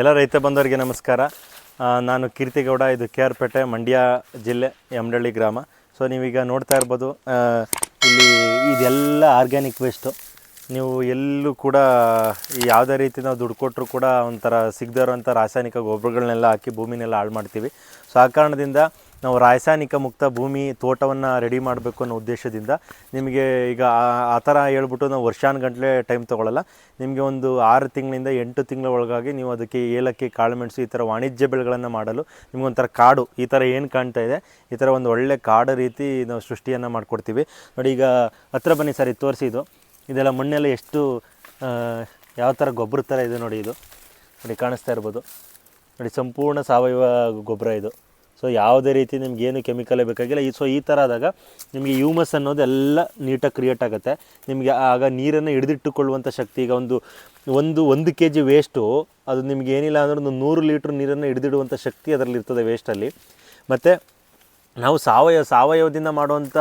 ಎಲ್ಲ ರೈತ ಬಂದವರಿಗೆ ನಮಸ್ಕಾರ. ನಾನು ಕೀರ್ತಿಗೌಡ, ಇದು ಕೆ ಆರ್ ಪೇಟೆ, ಮಂಡ್ಯ ಜಿಲ್ಲೆ, ಯಮಡಳ್ಳಿ ಗ್ರಾಮ. ಸೊ ನೀವೀಗ ನೋಡ್ತಾ ಇರ್ಬೋದು ಇಲ್ಲಿ ಇದೆಲ್ಲ ಆರ್ಗ್ಯಾನಿಕ್ ವೇಸ್ಟು ನೀವು ಎಲ್ಲೂ ಕೂಡ ಯಾವುದೇ ರೀತಿ ನಾವು ದುಡ್ಡು ಕೊಟ್ಟರು ಕೂಡ ಒಂಥರ ಸಿಗದೇ ಇರೋಂಥ ರಾಸಾಯನಿಕ ಗೊಬ್ಬರಗಳನ್ನೆಲ್ಲ ಹಾಕಿ ಭೂಮಿನೆಲ್ಲ ಹಾಳು ಮಾಡ್ತೀವಿ. ಸೊ ಆ ಕಾರಣದಿಂದ ನಾವು ರಾಸಾಯನಿಕ ಮುಕ್ತ ಭೂಮಿ ತೋಟವನ್ನು ರೆಡಿ ಮಾಡಬೇಕು ಅನ್ನೋ ಉದ್ದೇಶದಿಂದ ನಿಮಗೆ ಈಗ ಆ- ಥರ ಹೇಳ್ಬಿಟ್ಟು ನಾವು ವರ್ಷಾನುಗಂಟ್ಲೆ ಟೈಮ್ ತೊಗೊಳ್ಳಲ್ಲ ನಿಮಗೆ ಒಂದು ಆರು ತಿಂಗಳಿಂದ ಎಂಟು ತಿಂಗಳ ಒಳಗಾಗಿ ನೀವು ಅದಕ್ಕೆ ಏಲಕ್ಕಿ, ಕಾಳುಮೆಣಸು ಈ ಥರ ವಾಣಿಜ್ಯ ಬೆಳೆಗಳನ್ನು ಮಾಡಲು ನಿಮಗೊಂಥರ ಕಾಡು. ಈ ಥರ ಏನು ಕಾಣ್ತಾ ಇದೆ? ಈ ಥರ ಒಂದು ಒಳ್ಳೆ ಕಾಡು ರೀತಿ ನಾವು ಸೃಷ್ಟಿಯನ್ನು ಮಾಡಿಕೊಡ್ತೀವಿ. ನೋಡಿ ಈಗ ಹತ್ರ ಬನ್ನಿ ಸರ್, ಇದು ಇದೆಲ್ಲ ಮಣ್ಣೆಲ್ಲ ಎಷ್ಟು ಯಾವ ಥರ ಗೊಬ್ಬರ ಥರ ಇದೆ ನೋಡಿ ಇದು. ನೋಡಿ ಕಾಣಿಸ್ತಾ ಇರ್ಬೋದು. ನೋಡಿ ಸಂಪೂರ್ಣ ಸಾವಯವ ಗೊಬ್ಬರ ಇದು. ಸೊ ಯಾವುದೇ ರೀತಿ ನಿಮ್ಗೆ ಏನು ಕೆಮಿಕಲೇ ಬೇಕಾಗಿಲ್ಲ. ಈ ಸೊ ಈ ಥರ ಆದಾಗ ನಿಮಗೆ ಹ್ಯೂಮಸ್ ಅನ್ನೋದು ಎಲ್ಲ ನೀಟಾಗಿ ಕ್ರಿಯೇಟ್ ಆಗುತ್ತೆ. ನಿಮಗೆ ಆಗ ನೀರನ್ನು ಹಿಡಿದಿಟ್ಟುಕೊಳ್ಳುವಂಥ ಶಕ್ತಿ, ಈಗ ಒಂದು ಒಂದು ಒಂದು ಕೆ ಜಿ ವೇಸ್ಟು ಅದು ನಿಮ್ಗೆ ಏನಿಲ್ಲ ಅಂದ್ರೆ ಒಂದು ನೂರು ಲೀಟ್ರ್ ನೀರನ್ನು ಹಿಡಿದಿಡುವಂಥ ಶಕ್ತಿ ಅದರಲ್ಲಿ ಇರ್ತದೆ ವೇಸ್ಟಲ್ಲಿ ಮತ್ತು ನಾವು ಸಾವಯವ ಸಾವಯವದಿಂದ ಮಾಡುವಂಥ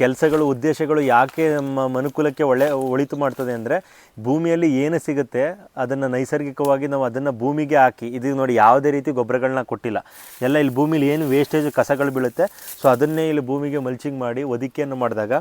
ಕೆಲಸಗಳು, ಉದ್ದೇಶಗಳು ಯಾಕೆ ನಮ್ಮ ಮನುಕುಲಕ್ಕೆ ಒಳ್ಳೆ ಒಳಿತು ಮಾಡ್ತದೆ ಅಂದರೆ ಭೂಮಿಯಲ್ಲಿ ಏನು ಸಿಗುತ್ತೆ ಅದನ್ನು ನೈಸರ್ಗಿಕವಾಗಿ ನಾವು ಅದನ್ನು ಭೂಮಿಗೆ ಹಾಕಿ, ಇದು ನೋಡಿ ಯಾವುದೇ ರೀತಿ ಗೊಬ್ಬರಗಳನ್ನ ಕೊಟ್ಟಿಲ್ಲ. ಎಲ್ಲ ಇಲ್ಲಿ ಭೂಮಿಲಿ ಏನು ವೇಸ್ಟೇಜ್ ಕಸಗಳು ಬೀಳುತ್ತೆ ಸೊ ಅದನ್ನೇ ಇಲ್ಲಿ ಭೂಮಿಗೆ ಮಲ್ಚಿಂಗ್ ಮಾಡಿ ಒದಿಕೆಯನ್ನು ಮಾಡಿದಾಗ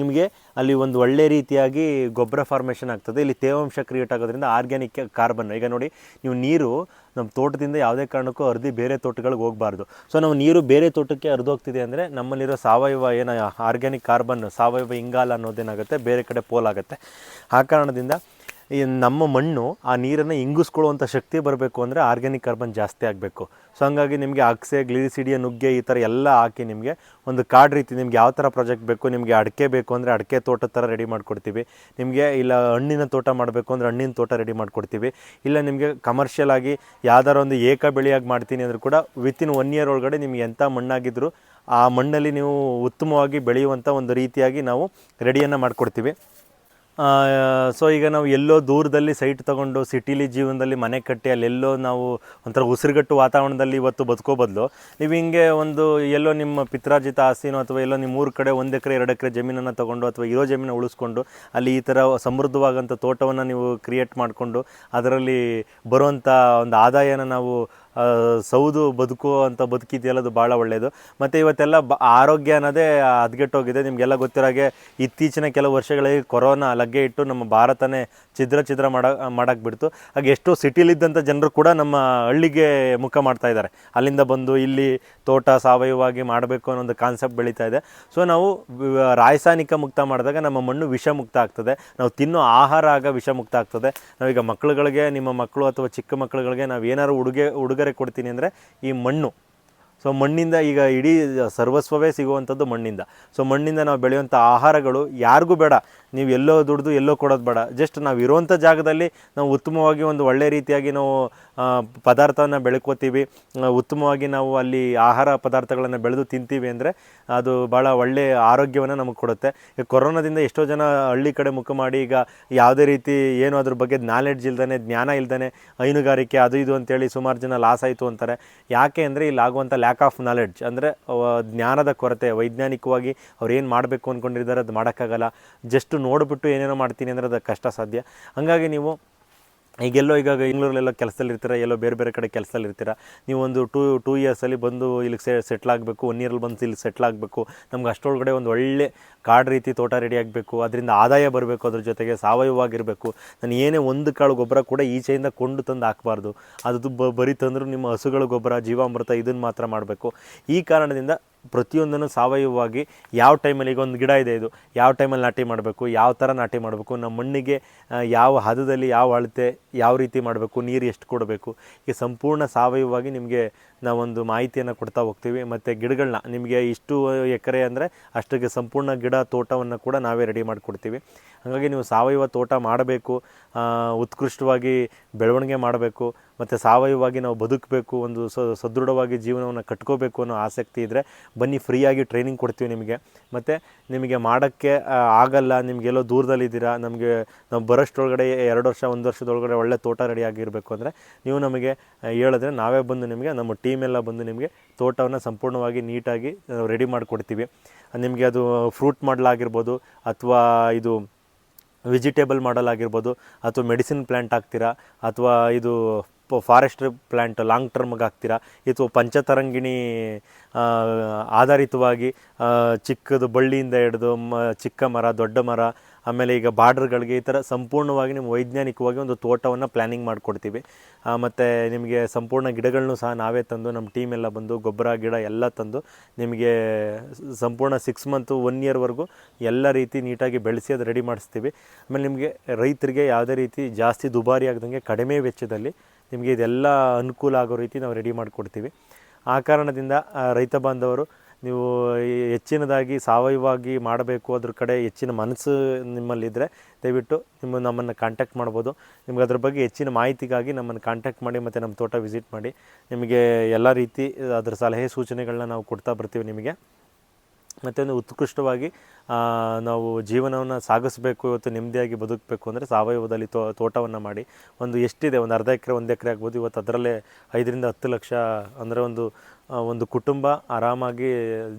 ನಿಮಗೆ ಅಲ್ಲಿ ಒಂದು ಒಳ್ಳೆ ರೀತಿಯಾಗಿ ಗೊಬ್ಬರ ಫಾರ್ಮೇಷನ್ ಆಗ್ತದೆ. ಇಲ್ಲಿ ತೇವಾಂಶ ಕ್ರಿಯೇಟ್ ಆಗೋದ್ರಿಂದ ಆರ್ಗ್ಯಾನಿಕ್ ಕಾರ್ಬನ್ ಈಗ ನೋಡಿ ನೀವು ನೀರು ನಮ್ಮ ತೋಟದಿಂದ ಯಾವುದೇ ಕಾರಣಕ್ಕೂ ಹರಿದು ಬೇರೆ ತೋಟಗಳಿಗೆ ಹೋಗಬಾರ್ದು. ಸೊ ನಾವು ನೀರು ಬೇರೆ ತೋಟಕ್ಕೆ ಹರಿದೋಗ್ತಿದೆ ಅಂದರೆ ನಮ್ಮಲ್ಲಿರೋ ಸಾವಯವ ಏನು ಆರ್ಗ್ಯಾನಿಕ್ ಕಾರ್ಬನ್ ಸಾವಯವ ಇಂಗಾಲ ಅನ್ನೋದೇನಾಗುತ್ತೆ? ಬೇರೆ ಕಡೆ ಪೋಲಾಗುತ್ತೆ ಆ ಕಾರಣದಿಂದ ನಮ್ಮ ಮಣ್ಣು ಆ ನೀರನ್ನು ಇಂಗಿಸ್ಕೊಳ್ಳುವಂಥ ಶಕ್ತಿ ಬರಬೇಕು ಅಂದರೆ ಆರ್ಗ್ಯಾನಿಕ್ ಕಾರ್ಬನ್ ಜಾಸ್ತಿ ಆಗಬೇಕು. ಸೊ ಹಂಗಾಗಿ ನಿಮಗೆ ಅಕ್ಸೆ, ಗ್ಲಿಸಿಡಿಯ ನುಗ್ಗೆ ಈ ಥರ ಎಲ್ಲ ಹಾಕಿ ನಿಮಗೆ ಒಂದು ಕಾರ್ಡ್ ರೀತಿ ನಿಮ್ಗೆ ಯಾವ ಥರ ಪ್ರಾಜೆಕ್ಟ್ ಬೇಕು, ನಿಮಗೆ ಅಡಿಕೆ ಬೇಕು ಅಂದರೆ ಅಡಿಕೆ ತೋಟದ ಥರ ರೆಡಿ ಮಾಡಿಕೊಡ್ತೀವಿ. ನಿಮಗೆ ಇಲ್ಲ ಹಣ್ಣಿನ ತೋಟ ಮಾಡಬೇಕು ಅಂದರೆ ಹಣ್ಣಿನ ತೋಟ ರೆಡಿ ಮಾಡಿಕೊಡ್ತೀವಿ. ಇಲ್ಲ ನಿಮಗೆ ಕಮರ್ಷಿಯಲ್ ಆಗಿ ಯಾವ್ದಾರ ಒಂದು ಏಕ ಬೆಳೆಯಾಗಿ ಮಾಡ್ತೀನಿ ಅಂದರೂ ಕೂಡ ವಿತಿನ್ ಒನ್ ಇಯರ್ ಒಳಗಡೆ ನಿಮಗೆ ಎಂಥ ಮಣ್ಣಾಗಿದ್ದರೂ ಆ ಮಣ್ಣಲ್ಲಿ ನೀವು ಉತ್ತಮವಾಗಿ ಬೆಳೆಯುವಂಥ ಒಂದು ರೀತಿಯಾಗಿ ನಾವು ರೆಡಿಯನ್ನು ಮಾಡಿಕೊಡ್ತೀವಿ. ಸೊ ಈಗ ನಾವು ಎಲ್ಲೋ ದೂರದಲ್ಲಿ ಸೈಟ್ ತಗೊಂಡು ಸಿಟಿಲಿ ಜೀವನದಲ್ಲಿ ಮನೆ ಕಟ್ಟಿ ಅಲ್ಲೆಲ್ಲೋ ನಾವು ಒಂಥರ ಉಸಿರುಗಟ್ಟು ವಾತಾವರಣದಲ್ಲಿ ಇವತ್ತು ಬದುಕೋ ಬದಲು, ನೀವು ಹಿಂಗೆ ಒಂದು ಎಲ್ಲೋ ನಿಮ್ಮ ಪಿತ್ರಾರ್ಜಿತ ಆಸ್ತಿನೋ ಅಥವಾ ಎಲ್ಲೋ ನಿಮ್ಮ ಮೂರು ಕಡೆ ಒಂದು ಎಕರೆ, ಎರಡು ಎಕರೆ ಜಮೀನನ್ನು ತೊಗೊಂಡು ಅಥವಾ ಇರೋ ಜಮೀನು ಉಳಿಸ್ಕೊಂಡು ಅಲ್ಲಿ ಈ ಥರ ಸಮೃದ್ಧವಾದಂಥ ತೋಟವನ್ನು ನೀವು ಕ್ರಿಯೇಟ್ ಮಾಡಿಕೊಂಡು ಅದರಲ್ಲಿ ಬರುವಂಥ ಒಂದು ಆದಾಯನ ನಾವು ಆ, ಬದುಕು ಅಂತ ಬದುಕಿದೆಯಲ್ಲ ಅದು ಭಾಳ ಒಳ್ಳೆಯದು ಮತ್ತು ಇವತ್ತೆಲ್ಲ ಬ ಆರೋಗ್ಯ ಅನ್ನೋದೇ ಹದಗೆಟ್ಟೋಗಿದೆ. ನಿಮಗೆಲ್ಲ ಗೊತ್ತಿರೋ ಹಾಗೆ ಇತ್ತೀಚಿನ ಕೆಲವು ವರ್ಷಗಳಲ್ಲಿ ಕೊರೋನಾ ಲಗ್ಗೆ ಇಟ್ಟು ನಮ್ಮ ಭಾರತನೇ ಛಿದ್ರ ಛಿದ್ರ ಮಾಡ ಮಾಡಕ್ಕೆ ಬಿಡ್ತು ಹಾಗೆ ಎಷ್ಟೋ ಸಿಟಿಲಿದ್ದಂಥ ಜನರು ಕೂಡ ನಮ್ಮ ಹಳ್ಳಿಗೆ ಮುಖ ಮಾಡ್ತಾ ಇದ್ದಾರೆ. ಅಲ್ಲಿಂದ ಬಂದು ಇಲ್ಲಿ ತೋಟ ಸಾವಯವವಾಗಿ ಮಾಡಬೇಕು ಅನ್ನೋ ಒಂದು ಕಾನ್ಸೆಪ್ಟ್ ಬೆಳೀತಾ ಇದೆ. ಸೊ ನಾವು ರಾಸಾಯನಿಕ ಮುಕ್ತ ಮಾಡಿದಾಗ ನಮ್ಮ ಮಣ್ಣು ವಿಷಮುಕ್ತ ಆಗ್ತದೆ. ನಾವು ತಿನ್ನೋ ಆಹಾರ ಆಗ ವಿಷಮುಕ್ತ ಆಗ್ತದೆ. ನಾವೀಗ ಮಕ್ಕಳುಗಳಿಗೆ ನಿಮ್ಮ ಮಕ್ಕಳು ಅಥವಾ ಚಿಕ್ಕ ಮಕ್ಕಳುಗಳಿಗೆ ನಾವು ಏನಾದ್ರು ಉಡುಗೆ ಉಡುಗೊರೆ ಕೊಡ್ತೀನಿ ಅಂದರೆ ಈ ಮಣ್ಣು. ಸೊ ಮಣ್ಣಿಂದ ಈಗ ಇಡೀ ಸರ್ವಸ್ವವೇ ಸಿಗುವಂಥದ್ದು ಮಣ್ಣಿಂದ. ಸೊ ಮಣ್ಣಿಂದ ನಾವು ಬೆಳೆಯುವಂಥ ಆಹಾರಗಳು ಯಾರಿಗೂ ಬೇಡ. ನೀವು ಎಲ್ಲೋ ದುಡ್ದು ಎಲ್ಲೋ ಕೊಡೋದು ಬೇಡ. ಜಸ್ಟ್ ನಾವು ಇರುವಂಥ ಜಾಗದಲ್ಲಿ ನಾವು ಉತ್ತಮವಾಗಿ ಒಂದು ಒಳ್ಳೆ ರೀತಿಯಾಗಿ ನಾವು ಪದಾರ್ಥವನ್ನು ಬೆಳ್ಕೋತೀವಿ. ಉತ್ತಮವಾಗಿ ನಾವು ಅಲ್ಲಿ ಆಹಾರ ಪದಾರ್ಥಗಳನ್ನು ಬೆಳೆದು ತಿಂತೀವಿ ಅಂದರೆ ಅದು ಭಾಳ ಒಳ್ಳೆಯ ಆರೋಗ್ಯವನ್ನು ನಮಗೆ ಕೊಡುತ್ತೆ. ಈ ಕೊರೋನಾದಿಂದ ಎಷ್ಟೋ ಜನ ಹಳ್ಳಿ ಕಡೆ ಮುಖ ಮಾಡಿ ಈಗ ಯಾವುದೇ ರೀತಿ ಏನು ಅದ್ರ ಬಗ್ಗೆ ನಾಲೆಡ್ಜ್ ಇಲ್ದೇ ಜ್ಞಾನ ಇಲ್ದೇ ಹೈನುಗಾರಿಕೆ ಅದು ಇದು ಅಂತೇಳಿ ಸುಮಾರು ಜನ ಲಾಸ್ ಆಯಿತು ಅಂತಾರೆ. ಯಾಕೆ ಅಂದರೆ ಇಲ್ಲಿ ಆಗುವಂಥ ಲ್ಯಾಕ್ ಆಫ್ ನಾಲೆಡ್ಜ್ ಅಂದರೆ ಜ್ಞಾನದ ಕೊರತೆ, ವೈಜ್ಞಾನಿಕವಾಗಿ ಅವ್ರು ಏನು ಮಾಡಬೇಕು ಅಂದ್ಕೊಂಡಿದ್ದಾರೆ ಅದು ಮಾಡೋಕ್ಕಾಗಲ್ಲ. ಜಸ್ಟ್ ನೋಡಿಬಿಟ್ಟು ಏನೇನೋ ಮಾಡ್ತೀನಿ ಅಂದರೆ ಅದು ಕಷ್ಟ ಸಾಧ್ಯ. ಹಾಗಾಗಿ ನೀವು ಈಗೆಲ್ಲೋ ಈಗ ಬೆಂಗಳೂರಲ್ಲೆಲ್ಲೋ ಕೆಲಸದಲ್ಲಿ ಇರ್ತೀರ ಎಲ್ಲೋ ಬೇರೆ ಬೇರೆ ಕಡೆ ಕೆಲಸದಲ್ಲಿ ಇರ್ತೀರ ನೀವು ಒಂದು ಟೂ ಟೂ ಇಯರ್ಸಲ್ಲಿ ಬಂದು ಇಲ್ಲಿಗೆ ಸೆ ಸೆಟ್ಲ್ ಆಗಬೇಕು ಒನ್ ಇಯರಲ್ಲಿ ಬಂದು ಇಲ್ಲಿ ಸೆಟ್ಲ್ ಆಗಬೇಕು, ನಮ್ಗೆ ಅಷ್ಟರೊಳಗಡೆ ಒಂದು ಒಳ್ಳೆ ಕಾಡು ರೀತಿ ತೋಟ ರೆಡಿ ಆಗಬೇಕು, ಅದರಿಂದ ಆದಾಯ ಬರಬೇಕು, ಅದ್ರ ಜೊತೆಗೆ ಸಾವಯವವಾಗಿರಬೇಕು. ನಾನು ಏನೇ ಒಂದು ಕಾಳು ಗೊಬ್ಬರ ಕೂಡ ಈಚೆಯಿಂದ ಕೊಂಡು ತಂದು ಹಾಕಬಾರ್ದು. ಅದು ಬ, ಬರೀ ತಂದರೂ ನಿಮ್ಮ ಹಸುಗಳ ಗೊಬ್ಬರ, ಜೀವಾಮೃತ ಇದನ್ನು ಮಾತ್ರ ಮಾಡಬೇಕು. ಈ ಕಾರಣದಿಂದ ಪ್ರತಿಯೊಂದನ್ನು ಸಾವಯವವಾಗಿ ಯಾವ ಟೈಮಲ್ಲಿ ಈಗ ಒಂದು ಗಿಡ ಇದೆ ಇದು, ಯಾವ ಟೈಮಲ್ಲಿ ನಾಟಿ ಮಾಡಬೇಕು, ಯಾವ ಥರ ನಾಟಿ ಮಾಡಬೇಕು, ನಮ್ಮ ಮಣ್ಣಿಗೆ ಯಾವ ಹದದಲ್ಲಿ ಯಾವ ಅಳತೆ ಯಾವ ರೀತಿ ಮಾಡಬೇಕು, ನೀರು ಎಷ್ಟು ಕೊಡಬೇಕು, ಈ ಸಂಪೂರ್ಣ ಸಾವಯವವಾಗಿ ನಿಮಗೆ ನಾವೊಂದು ಮಾಹಿತಿಯನ್ನು ಕೊಡ್ತಾ ಹೋಗ್ತೀವಿ. ಮತ್ತು ಗಿಡಗಳನ್ನ ನಿಮಗೆ ಇಷ್ಟು ಎಕರೆ ಅಂದರೆ ಅಷ್ಟಕ್ಕೆ ಸಂಪೂರ್ಣ ಗಿಡ ತೋಟವನ್ನು ಕೂಡ ನಾವೇ ರೆಡಿ ಮಾಡಿಕೊಡ್ತೀವಿ. ಹಾಗಾಗಿ ನೀವು ಸಾವಯವ ತೋಟ ಮಾಡಬೇಕು ಉತ್ಕೃಷ್ಟವಾಗಿ ಬೆಳವಣಿಗೆ ಮಾಡಬೇಕು, ಮತ್ತು ಸಾವಯವವಾಗಿ ನಾವು ಬದುಕಬೇಕು, ಒಂದು ಸದೃಢವಾಗಿ ಜೀವನವನ್ನು ಕಟ್ಕೋಬೇಕು ಅನ್ನೋ ಆಸಕ್ತಿ ಇದ್ದರೆ ಬನ್ನಿ, ಫ್ರೀಯಾಗಿ ಟ್ರೈನಿಂಗ್ ಕೊಡ್ತೀವಿ ನಿಮಗೆ. ಮತ್ತು ನಿಮಗೆ ಮಾಡೋಕ್ಕೆ ಆಗಲ್ಲ, ನಿಮಗೆಲ್ಲೋ ದೂರದಲ್ಲಿದ್ದೀರಾ, ನಮಗೆ ನಾವು ಬರೋಷ್ಟೊಳಗಡೆ ಎರಡು ವರ್ಷ, ಒಂದು ವರ್ಷದೊಳಗಡೆ ಒಳ್ಳೆ ತೋಟ ರೆಡಿ ಆಗಿರಬೇಕು ಅಂದರೆ ನೀವು ನಮಗೆ ಹೇಳಿದ್ರೆ ನಾವೇ ಬಂದು ನಿಮಗೆ, ನಮ್ಮ ಟೀಮ್ ಎಲ್ಲ ಬಂದು ನಿಮಗೆ ತೋಟವನ್ನು ಸಂಪೂರ್ಣವಾಗಿ ನೀಟಾಗಿ ರೆಡಿ ಮಾಡಿಕೊಡ್ತೀವಿ. ನಿಮಗೆ ಅದು ಫ್ರೂಟ್ ಮಾಡಲಾಗಿರ್ಬೋದು ಅಥವಾ ಇದು ವೆಜಿಟೇಬಲ್ ಮಾಡಲ್ ಆಗಿರ್ಬೋದು ಅಥವಾ ಮೆಡಿಸಿನ್ ಪ್ಲ್ಯಾಂಟ್ ಹಾಕ್ತೀರಾ ಅಥವಾ ಇದು ಫಾರೆಸ್ಟ್ ಪ್ಲ್ಯಾಂಟ್ ಲಾಂಗ್ ಟರ್ಮ್ಗೆ ಹಾಕ್ತೀರಾ, ಅಥವಾ ಪಂಚತರಂಗಿಣಿ ಆಧಾರಿತವಾಗಿ ಚಿಕ್ಕದು ಬಳ್ಳಿಯಿಂದ ಹಿಡಿದು, ಮ, ಚಿಕ್ಕ ಮರ, ದೊಡ್ಡ ಮರ ಆಮೇಲೆ ಈಗ ಬಾರ್ಡರ್ಗಳಿಗೆ ಈ ಥರ ಸಂಪೂರ್ಣವಾಗಿ ನಿಮ್ಮ ವೈಜ್ಞಾನಿಕವಾಗಿ ಒಂದು ತೋಟವನ್ನು ಪ್ಲ್ಯಾನಿಂಗ್ ಮಾಡಿಕೊಡ್ತೀವಿ. ಮತ್ತು ನಿಮಗೆ ಸಂಪೂರ್ಣ ಗಿಡಗಳನ್ನು ಸಹ ನಾವೇ ತಂದು, ನಮ್ಮ ಟೀಮ್ ಎಲ್ಲ ಬಂದು ಗೊಬ್ಬರ, ಗಿಡ ಎಲ್ಲ ತಂದು ನಿಮಗೆ ಸಂಪೂರ್ಣ ಸಿಕ್ಸ್ ಮಂತು ಒನ್ ಇಯರ್ವರೆಗೂ ಎಲ್ಲ ರೀತಿ ನೀಟಾಗಿ ಬೆಳೆಸಿ ಅದು ರೆಡಿ ಮಾಡಿಸ್ತೀವಿ. ಆಮೇಲೆ ನಿಮಗೆ ರೈತರಿಗೆ ಯಾವುದೇ ರೀತಿ ಜಾಸ್ತಿ ದುಬಾರಿ ಆಗದಂಗೆ ಕಡಿಮೆ ವೆಚ್ಚದಲ್ಲಿ ನಿಮಗೆ ಇದೆಲ್ಲ ಅನುಕೂಲ ಆಗೋ ರೀತಿ ನಾವು ರೆಡಿ ಮಾಡಿಕೊಡ್ತೀವಿ. ಆ ಕಾರಣದಿಂದ ರೈತ ಬಾಂಧವರು ನೀವು ಹೆಚ್ಚಿನದಾಗಿ ಸಾವಯವಾಗಿ ಮಾಡಬೇಕು ಅದ್ರ ಕಡೆ ಹೆಚ್ಚಿನ ಮನಸ್ಸು ನಿಮ್ಮಲ್ಲಿದ್ದರೆ ದಯವಿಟ್ಟು ನಿಮ್ಮ ನಮ್ಮನ್ನು ಕಾಂಟ್ಯಾಕ್ಟ್ ಮಾಡ್ಬೋದು. ನಿಮ್ಗೆ ಅದ್ರ ಬಗ್ಗೆ ಹೆಚ್ಚಿನ ಮಾಹಿತಿಗಾಗಿ ನಮ್ಮನ್ನು ಕಾಂಟ್ಯಾಕ್ಟ್ ಮಾಡಿ ಮತ್ತು ನಮ್ಮ ತೋಟ ವಿಸಿಟ್ ಮಾಡಿ. ನಿಮಗೆ ಎಲ್ಲ ರೀತಿ ಅದರ ಸಲಹೆ ಸೂಚನೆಗಳನ್ನ ನಾವು ಕೊಡ್ತಾ ಬರ್ತೀವಿ ನಿಮಗೆ. ಮತ್ತೊಂದು ಉತ್ಕೃಷ್ಟವಾಗಿ ನಾವು ಜೀವನವನ್ನು ಸಾಗಿಸ್ಬೇಕು, ಇವತ್ತು ನೆಮ್ಮದಿಯಾಗಿ ಬದುಕಬೇಕು ಅಂದರೆ ಸಾವಯವದಲ್ಲಿ ತೋ, ತೋಟವನ್ನು ಮಾಡಿ. ಒಂದು ಎಷ್ಟಿದೆ? ಒಂದು ಅರ್ಧ ಎಕರೆ, ಒಂದು ಎಕರೆ ಆಗ್ಬೋದು. ಇವತ್ತು ಅದರಲ್ಲೇ ಐದರಿಂದ ಹತ್ತು ಲಕ್ಷ ಅಂದರೆ ಒಂದು ಒಂದು ಕುಟುಂಬ ಆರಾಮಾಗಿ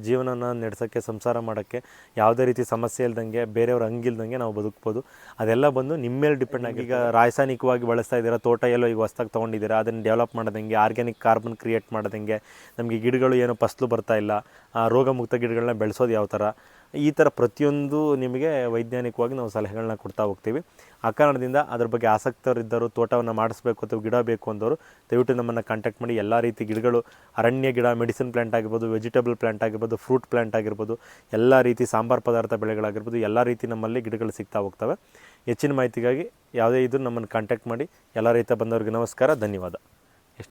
ಜೀವನನ ನಡೆಸೋಕ್ಕೆ, ಸಂಸಾರ ಮಾಡೋಕ್ಕೆ, ಯಾವುದೇ ರೀತಿ ಸಮಸ್ಯೆ ಇಲ್ದಂಗೆ, ಬೇರೆಯವ್ರ ಹಂಗಿಲ್ದಂಗೆ ನಾವು ಬದುಕ್ಬೋದು. ಅದೆಲ್ಲ ಬಂದು ನಿಮ್ಮ ಮೇಲೆ ಡಿಪೆಂಡ್ ಆಗಿ ಈಗ ರಾಸಾಯನಿಕವಾಗಿ ಬಳಸ್ತಾ ಇದ್ದೀರಾ? ತೋಟ ಎಲ್ಲೋ ಈಗ ಹೊಸ್ದಾಗಿ ತೊಗೊಂಡಿದ್ದೀರಾ? ಅದನ್ನು ಡೆವಲಪ್ ಮಾಡೋದಂಗೆ, ಆರ್ಗ್ಯಾನಿಕ್ ಕಾರ್ಬನ್ ಕ್ರಿಯೇಟ್ ಮಾಡೋದಂಗೆ, ನಮಗೆ ಗಿಡಗಳು ಏನೋ ಫಸ್ಲು ಬರ್ತಾ ಇಲ್ಲ. ರೋಗಮುಕ್ತ ಗಿಡಗಳನ್ನ ಬೆಳೆಸೋದು ಯಾವ ಥರ ಈ ಥರ ಪ್ರತಿಯೊಂದು ನಿಮಗೆ ವೈಜ್ಞಾನಿಕವಾಗಿ ನಾವು ಸಲಹೆಗಳನ್ನ ಕೊಡ್ತಾ ಹೋಗ್ತೀವಿ. ಆ ಕಾರಣದಿಂದ ಅದ್ರ ಬಗ್ಗೆ ಆಸಕ್ತರಿದ್ದರು ತೋಟವನ್ನು ಮಾಡಿಸ್ಬೇಕು ಅಥವಾ ಗಿಡ ಬೇಕು ಅಂದವರು ದಯವಿಟ್ಟು ನಮ್ಮನ್ನು ಕಾಂಟ್ಯಾಕ್ಟ್ ಮಾಡಿ ಎಲ್ಲ ರೀತಿ ಗಿಡಗಳು ಅರಣ್ಯ ಗಿಡ ಮೆಡಿಸಿನ್ ಪ್ಲ್ಯಾಂಟ್ ಆಗಿರ್ಬೋದು ವೆಜಿಟೇಬಲ್ ಪ್ಲ್ಯಾಂಟ್ ಆಗಿರ್ಬೋದು ಫ್ರೂಟ್ ಪ್ಲ್ಯಾಂಟ್ ಆಗಿರ್ಬೋದು, ಎಲ್ಲ ರೀತಿ ಸಾಂಬಾರು ಪದಾರ್ಥ ಬೆಳೆಗಳಾಗಿರ್ಬೋದು, ಎಲ್ಲ ರೀತಿ ನಮ್ಮಲ್ಲಿ ಗಿಡಗಳು ಸಿಗ್ತಾ ಹೋಗ್ತವೆ. ಹೆಚ್ಚಿನ ಮಾಹಿತಿಗಾಗಿ ಯಾವುದೇ ಇದ್ರೂ ನಮ್ಮನ್ನು ಕಾಂಟ್ಯಾಕ್ಟ್ ಮಾಡಿ ಎಲ್ಲ ರೈತ ಬಂದವರಿಗೆ ನಮಸ್ಕಾರ, ಧನ್ಯವಾದ.